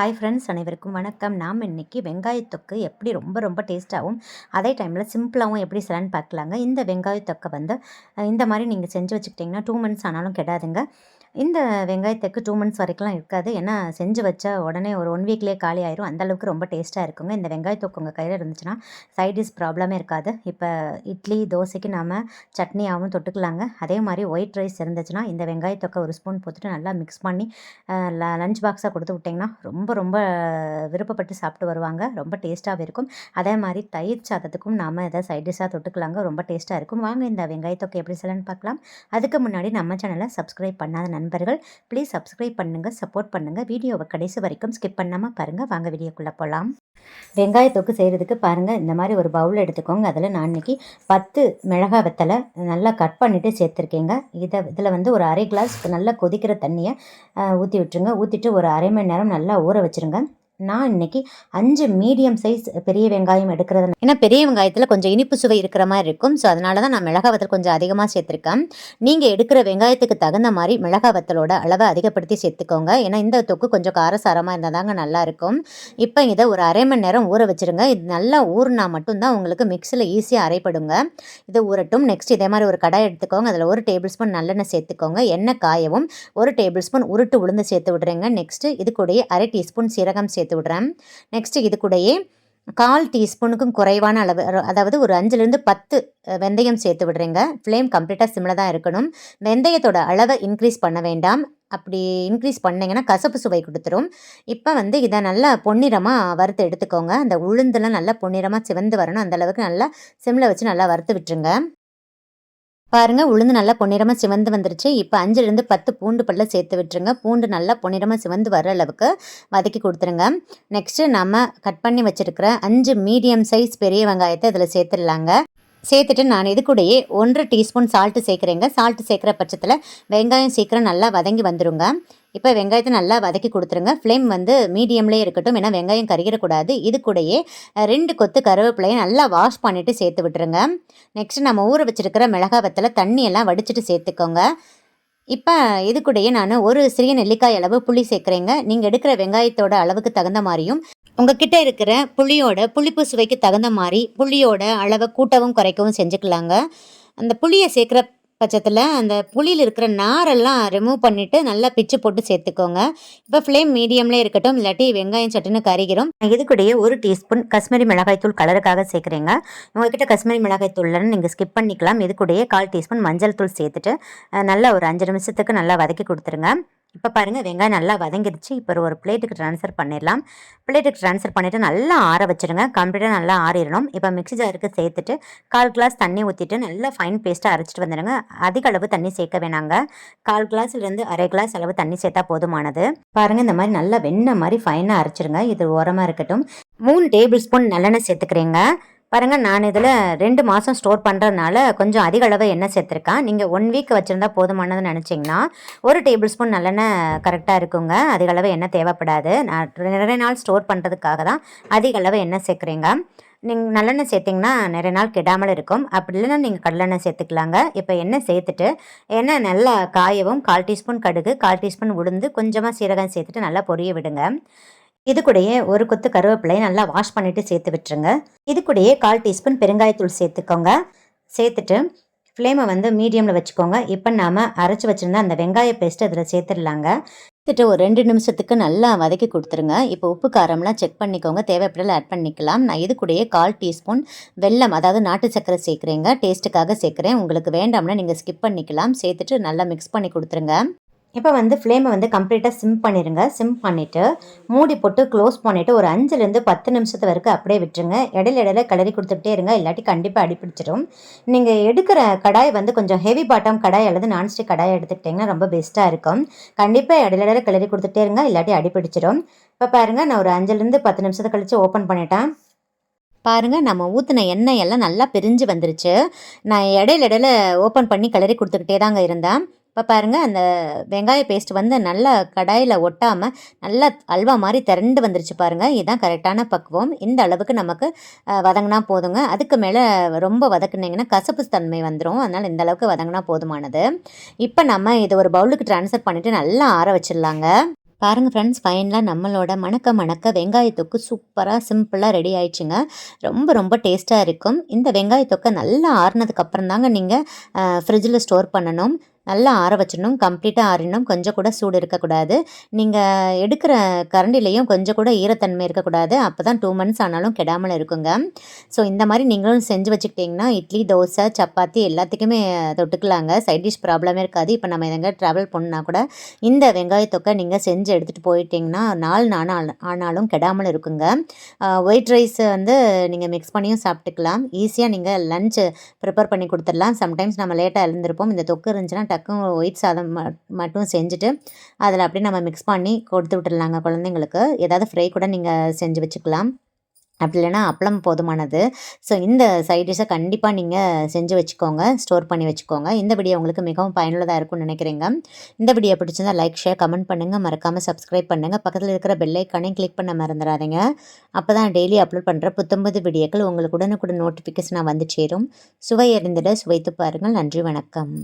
Hi friends அனைவருக்கும் வணக்கம். நாம் இன்னைக்கு வெங்காயத்தொக்கு எப்படி ரொம்ப ரொம்ப டேஸ்ட்டாகவும் அதே டைமில் சிம்பிளாகவும் எப்படி செய்யலான்னு பார்க்கலாங்க. இந்த வெங்காயத்தொக்கை வந்து இந்த மாதிரி நீங்கள் செஞ்சு வச்சுக்கிட்டிங்கன்னா டூ மந்த்ஸ் ஆனாலும் கெடாதுங்க. இந்த வெங்காயத்துக்கு டூ மந்த்ஸ் வரைக்கும்லாம் இருக்காது. ஏன்னா செஞ்சு வச்சா உடனே ஒரு ஒன் வீக்லேயே காலி ஆயிரும். அந்த அளவுக்கு ரொம்ப டேஸ்ட்டாக இருக்குங்க. இந்த வெங்காய உங்கள் கையில் இருந்துச்சுன்னா சைட் டிஷ் ப்ராப்ளமே இருக்காது. இப்போ இட்லி தோசைக்கு நாம் சட்னியாகவும் தொட்டுக்கலாங்க. அதே மாதிரி ஒயிட் ரைஸ் இருந்துச்சுன்னா இந்த வெங்காய தொக்கை ஒரு ஸ்பூன் போட்டுட்டு நல்லா மிக்ஸ் பண்ணி லஞ்ச் பாக்ஸாக கொடுத்து விட்டிங்கன்னா ரொம்ப ரொம்ப விருப்பப்பட்டு சாப்பிட்டு வருவாங்க. ரொம்ப டேஸ்ட்டாகவும் இருக்கும். அதே மாதிரி தயிர் சாதத்துக்கும் நாம் எதாவது சைட் டிஷ்ஷாக தொட்டுக்கலாங்க. ரொம்ப டேஸ்ட்டாக இருக்கும். வாங்க இந்த வெங்காயத்தொக்கை எப்படி செய்யலாம்னு பார்க்கலாம். அதுக்கு முன்னாடி நம்ம சேனலை சப்ஸ்கிரைப் பண்ணாத நண்பர்கள் ப்ளீஸ் சப்ஸ்கிரைப் பண்ணுங்கள் சப்போர்ட் பண்ணுங்கள் வீடியோவை கடைசி வரைக்கும் ஸ்கிப் பண்ணாமல் பாருங்கள் வாங்க வீடியோக்குள்ளே போகலாம் வெங்காயத்தொக்கு செய்கிறதுக்கு பாருங்கள் இந்த மாதிரி ஒரு பவுல் எடுத்துக்கோங்க. அதில் நான் இன்னைக்கு பத்து மிளகாய் வெத்தலை நல்லா கட் பண்ணிவிட்டு சேர்த்துருக்கேங்க. இதை இதில் வந்து ஒரு அரை கிளாஸ் நல்லா கொதிக்கிற தண்ணியை ஊற்றி விட்டுருங்க. ஊற்றிட்டு ஒரு அரை மணி நேரம் நல்லா ஊற வச்சுருங்க. நான் இன்னைக்கு அஞ்சு மீடியம் சைஸ் பெரிய வெங்காயம் எடுக்கிறது ஏன்னா பெரிய வெங்காயத்தில் கொஞ்சம் இனிப்பு சுவை இருக்கிற மாதிரி இருக்கும். ஸோ அதனால தான் நான் மிளகா வத்தல் கொஞ்சம் அதிகமாக சேர்த்துருக்கேன். நீங்கள் எடுக்கிற வெங்காயத்துக்கு தகுந்த மாதிரி மிளகா வத்தலோட அளவை அதிகப்படுத்தி சேர்த்துக்கோங்க. ஏன்னா இந்த தொக்கு கொஞ்சம் காரசாரமாக இருந்தால் தாங்க நல்லாயிருக்கும் இப்போ இதை ஒரு அரை மணி நேரம் ஊற வச்சுருங்க. இது நல்லா ஊறினா மட்டும்தான் உங்களுக்கு மிக்சியில் ஈஸியாக அரைப்படுங்க. இது ஊறட்டும். நெக்ஸ்ட் இதே மாதிரி ஒரு கடாய் எடுத்துக்கோங்க. அதில் ஒரு டேபிள் ஸ்பூன் நல்லெண்ணெய் சேர்த்துக்கோங்க. எண்ணெய் காயவும் ஒரு டேபிள் ஸ்பூன் உருட்டு உளுந்து சேர்த்து விடுறேங்க. நெக்ஸ்ட்டு இது கூடயே அரை டீஸ்பூன் சீரகம் சேர்த்து விடுறேன். நெக்ஸ்ட்டு இது கூடயே கால் டீஸ்பூனுக்கும் குறைவான அளவு அதாவது ஒரு அஞ்சுலேருந்து பத்து வெந்தயம் சேர்த்து விடுறீங்க. ஃப்ளேம் கம்ப்ளீட்டாக சிம்மில் தான் இருக்கணும். வெந்தயத்தோட அளவை இன்க்ரீஸ் பண்ண வேண்டாம். அப்படி இன்க்ரீஸ் பண்ணிங்கன்னா கசப்பு சுவை கொடுத்துரும். இப்போ வந்து இதை நல்லா பொன்னிறமாக வறுத்து எடுத்துக்கோங்க. அந்த உளுந்தெல்லாம் நல்லா பொன்னிறமாக சிவந்து வரணும். அந்த அளவுக்கு நல்லா சிம்மில் வச்சு நல்லா வறுத்து விட்டுருங்க. பாருங்க உளுந்து நல்லா பொன்னிறமாக சிவந்து வந்துருச்சு. இப்போ அஞ்சுலேருந்து பத்து பூண்டு பல்ல சேர்த்து விட்டுருங்க. பூண்டு நல்லா பொன்னிறமாக சிவந்து வர அளவுக்கு வதக்கி கொடுத்துருங்க. நெக்ஸ்ட்டு நம்ம கட் பண்ணி வச்சுருக்கிற அஞ்சு மீடியம் சைஸ் பெரிய வெங்காயத்தை இதில் சேர்த்துடலாங்க. சேர்த்துட்டு நான் இது கூடயே ஒன்றரை டீஸ்பூன் சால்ட்டு சேர்க்குறேங்க. சால்ட்டு சேர்க்குற பட்சத்தில் வெங்காயம் சீக்கிரம் நல்லா வதங்கி வந்துடுங்க இப்போ வெங்காயத்தை நல்லா வதக்கி கொடுத்துருங்க. ஃப்ளேம் வந்து மீடியம்லேயே இருக்கட்டும் ஏன்னா வெங்காயம் கருகிடக்கூடாது. இது கூடயே ரெண்டு கொத்து கருவேப்பிலையை நல்லா வாஷ் பண்ணிவிட்டு சேர்த்து விட்டுருங்க. நெக்ஸ்ட் நம்ம ஊற வச்சுருக்கிற மிளகாய் வத்தில் தண்ணியெல்லாம் வடிச்சிட்டு சேர்த்துக்கோங்க. இப்போ இது கூடயே நான் ஒரு சிறிய நெல்லிக்காய் அளவு புளி சேர்க்குறேங்க. நீங்கள் எடுக்கிற வெங்காயத்தோட அளவுக்கு தகுந்த மாதிரியும் உங்ககிட்ட இருக்கிற புளியோட புளிப்பு சுவைக்கு தகுந்த மாதிரி புளியோட அளவை கூட்டவும் குறைக்கவும் செஞ்சுக்கலாங்க. அந்த புளியை சேர்க்குற பட்சத்தில் அந்த புளியில் இருக்கிற நாரெல்லாம் ரிமூவ் பண்ணிவிட்டு நல்லா பிச்சு போட்டு சேர்த்துக்கோங்க. இப்போ ஃப்ளேம் மீடியம்லேயே இருக்கட்டும் இல்லாட்டி வெங்காயம் சட்டுன்னு கரிகிறோம் இது கூடயே ஒரு டீஸ்பூன் காஷ்மீரி மிளகாய்த்தூள் கலருக்காக சேர்க்குறீங்க. உங்ககிட்ட காஷ்மீரி மிளகாய் தூள்லன்னு நீங்கள் ஸ்கிப் பண்ணிக்கலாம். இது கூடயே கால் டீஸ்பூன் மஞ்சள் தூள் சேர்த்துட்டு நல்லா ஒரு அஞ்சு நிமிஷத்துக்கு நல்லா வதக்கி கொடுத்துருங்க. இப்போ பாருங்கள் வெங்காயம் நல்லா வதங்கிடுச்சு. இப்போ ஒரு பிளேட்டுக்கு ட்ரான்ஸ்ஃபர் பண்ணிடலாம். பிளேட்டுக்கு ட்ரான்ஸ்ஃபர் பண்ணிவிட்டு நல்லா ஆற வச்சுருங்க. கம்ப்ளீட்டாக நல்லா ஆறிடணும். இப்போ மிக்ஸி ஜாருக்கு சேர்த்துட்டு கால் கிளாஸ் தண்ணி ஊற்றிட்டு நல்லா ஃபைன் பேஸ்ட்டாக அரைச்சிட்டு வந்துடுங்க. அதிக அளவு தண்ணி சேர்க்க வேணாங்க. கால் கிளாஸ்லேருந்து அரை கிளாஸ் அளவு தண்ணி சேர்த்தா போதுமானது. பாருங்கள் இந்த மாதிரி நல்லா வெண்ணெய் மாதிரி ஃபைனாக அரைச்சிருங்க. இது ஓரமாக இருக்கட்டும். மூணு டேபிள் ஸ்பூன் நல்லெண்ணெய் சேர்த்துக்கிறேங்க. பாருங்க நான் இதில் ரெண்டு மாதம் ஸ்டோர் பண்ணுறதுனால கொஞ்சம் அதிக அளவு எண்ணெய் சேர்த்துருக்கேன். நீங்கள் ஒன் வீக் வச்சுருந்தா போதுமானதுன்னு நினச்சிங்கன்னா ஒரு டேபிள் ஸ்பூன் நல்லெண்ணெய் கரெக்டாக இருக்குங்க. அதிக அளவு எண்ணெய் தேவைப்படாது. நான் நிறைய நாள் ஸ்டோர் பண்ணுறதுக்காக தான் அதிக அளவு எண்ணெய் சேர்க்குறீங்க. நீங்கள் நல்லெண்ணெய் சேர்த்திங்கன்னா நிறைய நாள் கெடாமல் இருக்கும். அப்படி இல்லைன்னா நீங்கள் கடலெண்ணெய் சேர்த்துக்கலாங்க. இப்போ எண்ணெய் சேர்த்துட்டு எண்ணெய் நல்லா காயவும் கால் டீஸ்பூன் கடுகு கால் டீஸ்பூன் உளுந்து கொஞ்சமாக சீரகம் சேர்த்துட்டு நல்லா பொரிய விடுங்க. இது கூடயே ஒரு கொத்து கருவேப்பிலையை நல்லா வாஷ் பண்ணிவிட்டு சேர்த்து விட்டுருங்க. இது கூடயே கால் டீஸ்பூன் பெருங்காயத்தூள் சேர்த்துக்கோங்க. சேர்த்துட்டு ஃப்ளேமை வந்து மீடியமில் வச்சுக்கோங்க. இப்போ நாம் அரைச்சி வச்சுருந்தா அந்த வெங்காய பேஸ்ட்டு அதில் சேர்த்துடலாங்க. சேர்த்துட்டு ஒரு ரெண்டு நிமிஷத்துக்கு நல்லா வதக்கி கொடுத்துருங்க. இப்போ உப்பு காரம்லாம் செக் பண்ணிக்கோங்க. தேவைப்படல ஆட் பண்ணிக்கலாம். நான் இது கூடயே கால் டீஸ்பூன் வெல்லம் அதாவது நாட்டு சர்க்கரை சேர்க்குறேங்க. டேஸ்ட்டுக்காக சேர்க்குறேன். உங்களுக்கு வேண்டாம்னா நீங்கள் ஸ்கிப் பண்ணிக்கலாம். சேர்த்துட்டு நல்லா மிக்ஸ் பண்ணி கொடுத்துருங்க. இப்போ வந்து ஃப்ளேமை வந்து கம்ப்ளீட்டாக சிம் பண்ணிடுங்க சிம் பண்ணிவிட்டு மூடி போட்டு க்ளோஸ் பண்ணிவிட்டு ஒரு அஞ்சுலேருந்து பத்து நிமிஷத்து வரைக்கும் அப்படியே விட்டுருங்க. இடையில இடையில கிளறி கொடுத்துட்டே இருங்க. இல்லாட்டி கண்டிப்பாக அடிப்பிடிச்சிடும் நீங்கள் எடுக்கிற கடாய் வந்து கொஞ்சம் ஹெவி பாட்டம் கடாய் அல்லது நான்ஸ்டிக் கடாய் எடுத்துக்கிட்டிங்கன்னா ரொம்ப பெஸ்ட்டாக இருக்கும். கண்டிப்பாக இடையில இடையில கிளறி கொடுத்துட்டே இருங்க. இல்லாட்டி அடிப்பிடிச்சிடும் இப்போ பாருங்கள் நான் ஒரு அஞ்சுலேருந்து பத்து நிமிஷத்தை கழித்து ஓப்பன் பண்ணிட்டேன். பாருங்கள் நம்ம ஊற்றின எண்ணெய் எல்லாம் நல்லா பிரிஞ்சு வந்துருச்சு. நான் இடையில இடையில ஓப்பன் பண்ணி கிளறி கொடுத்துக்கிட்டே தாங்க இருந்தேன். இப்போ பாருங்கள் அந்த வெங்காய பேஸ்ட் வந்து நல்லா கடாயில் ஒட்டாமல் நல்லா அல்வா மாதிரி திரண்டு வந்துருச்சு பாருங்கள் இதுதான் கரெக்டான பக்குவம். இந்த அளவுக்கு நமக்கு வதங்கினா போதுங்க. அதுக்கு மேலே ரொம்ப வதக்குனீங்கன்னா கசப்பு தன்மை வந்துடும் அதனால் இந்த அளவுக்கு வதங்கினா போதுமானது. இப்போ நம்ம இதை ஒரு பவுலுக்கு ட்ரான்ஸ்ஃபர் பண்ணிவிட்டு நல்லா ஆற வச்சிடலாங்க. பாருங்கள் ஃப்ரெண்ட்ஸ் ஃபைனலாக நம்மளோட மணக்க மணக்க வெங்காயத்தொக்கு சூப்பராக சிம்பிளாக ரெடி ஆயிடுச்சுங்க. ரொம்ப ரொம்ப டேஸ்ட்டாக இருக்கும். இந்த வெங்காயத்தொக்கை நல்லா ஆறுனதுக்கப்புறம் தாங்க நீங்கள் ஃப்ரிட்ஜில் ஸ்டோர் பண்ணணும். நல்லா ஆற வச்சிடணும். கம்ப்ளீட்டாக ஆறிடணும். கொஞ்சம் கூட சூடு இருக்கக்கூடாது. நீங்கள் எடுக்கிற கரண்டிலையும் கொஞ்சம் கூட ஈரத்தன்மை இருக்கக்கூடாது. அப்போ தான் டூ மந்த்ஸ் ஆனாலும் கெடாமல் இருக்குங்க. ஸோ இந்த மாதிரி நீங்களும் செஞ்சு வச்சுக்கிட்டிங்கன்னா இட்லி தோசை சப்பாத்தி எல்லாத்துக்குமே தொட்டுக்கலாங்க. சைட் டிஷ் ப்ராப்ளமே இருக்காது. இப்போ நம்ம எங்கே ட்ராவல் பண்ணால் கூட இந்த வெங்காயத்தொக்கை நீங்கள் செஞ்சு எடுத்துகிட்டு போயிட்டிங்கன்னா நாலு நாள் ஆனாலும் கெடாமல் இருக்குங்க. ஒயிட் ரைஸ் வந்து நீங்கள் மிக்ஸ் பண்ணியும் சாப்பிட்டுக்கலாம். ஈஸியாக நீங்கள் லன்ச் ப்ரிப்பேர் பண்ணி கொடுத்துடலாம். சம்டைம்ஸ் நம்ம லேட்டாக எழுந்திருப்போம். இந்த தொக்கு இருந்துச்சுன்னா டக்கும் ஒயிட் சாதம் மட்டும் செஞ்சுட்டு அதில் அப்படியே நம்ம மிக்ஸ் பண்ணி கொடுத்து விட்டுடலாங்க குழந்தைங்களுக்கு. ஏதாவது ஃப்ரை கூட நீங்கள் செஞ்சு வச்சுக்கலாம். அப்படி இல்லைனா அப்பளம் போதுமானது. ஸோ இந்த சைட் டிஷ்ஷை கண்டிப்பாக நீங்கள் செஞ்சு வச்சுக்கோங்க ஸ்டோர் பண்ணி வச்சுக்கோங்க. இந்த வீடியோ உங்களுக்கு மிகவும் பயனுள்ளதாக இருக்கும்னு நினைக்கிறேங்க. இந்த வீடியோ பிடிச்சிருந்தா லைக் ஷேர் கமெண்ட் பண்ணுங்கள் மறக்காமல் சப்ஸ்கிரைப் பண்ணுங்கள் பக்கத்தில் இருக்கிற பெல்லைக்கானே கிளிக் பண்ண மறந்துடாதீங்க. அப்போ தான் டெய்லி அப்லோட் பண்ணுற புத்தம்பது வீடியோக்கள் உங்களுக்கு உடனுக்குடன் நோட்டிஃபிகேஷனாக வந்து சேரும். சுவை அறிந்திட சுவைத்து பாருங்கள். நன்றி வணக்கம்.